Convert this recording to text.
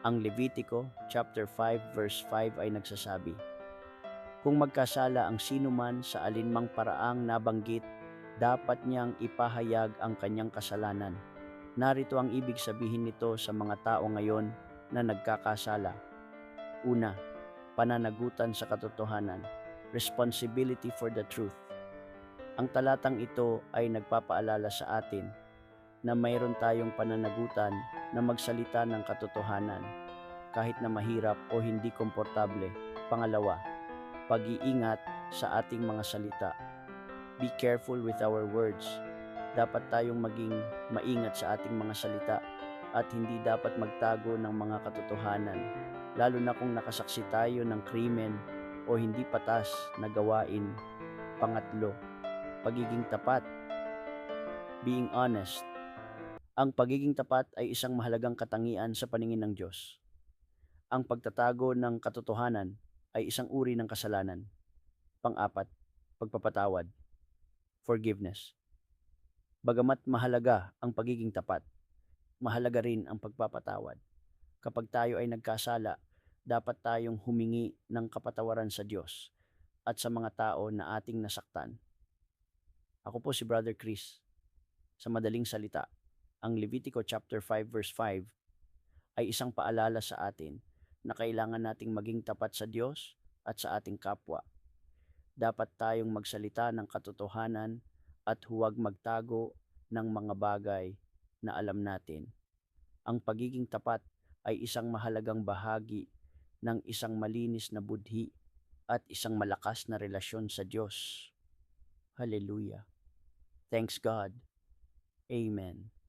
Ang Levitico chapter 5 verse 5 ay nagsasabi, Kung magkasala ang sinuman sa alinmang paraang nabanggit, dapat niyang ipahayag ang kanyang kasalanan. Narito ang ibig sabihin nito sa mga tao ngayon na nagkakasala. Una, pananagutan sa katotohanan, responsibility for the truth. Ang talatang ito ay nagpapaalala sa atin na mayroon tayong pananagutan na magsalita ng katotohanan kahit na mahirap o hindi komportable. Pangalawa, pag-iingat sa ating mga salita. Be careful with our words. Dapat tayong maging maingat sa ating mga salita at hindi dapat magtago ng mga katotohanan, lalo na kung nakasaksi tayo ng krimen o hindi patas na gawain. Pangatlo, pagiging tapat. Being honest. Ang pagiging tapat ay isang mahalagang katangian sa paningin ng Diyos. Ang pagtatago ng katotohanan ay isang uri ng kasalanan. Pang-apat, pagpapatawad. Forgiveness. Bagamat mahalaga ang pagiging tapat, mahalaga rin ang pagpapatawad. Kapag tayo ay nagkasala, dapat tayong humingi ng kapatawaran sa Diyos at sa mga tao na ating nasaktan. Ako po si Brother Chris. Sa madaling salita, ang Levitico chapter 5 verse 5 ay isang paalala sa atin na kailangan nating maging tapat sa Diyos at sa ating kapwa. Dapat tayong magsalita ng katotohanan at huwag magtago ng mga bagay na alam natin. Ang pagiging tapat ay isang mahalagang bahagi ng isang malinis na budhi at isang malakas na relasyon sa Diyos. Hallelujah. Thanks God. Amen.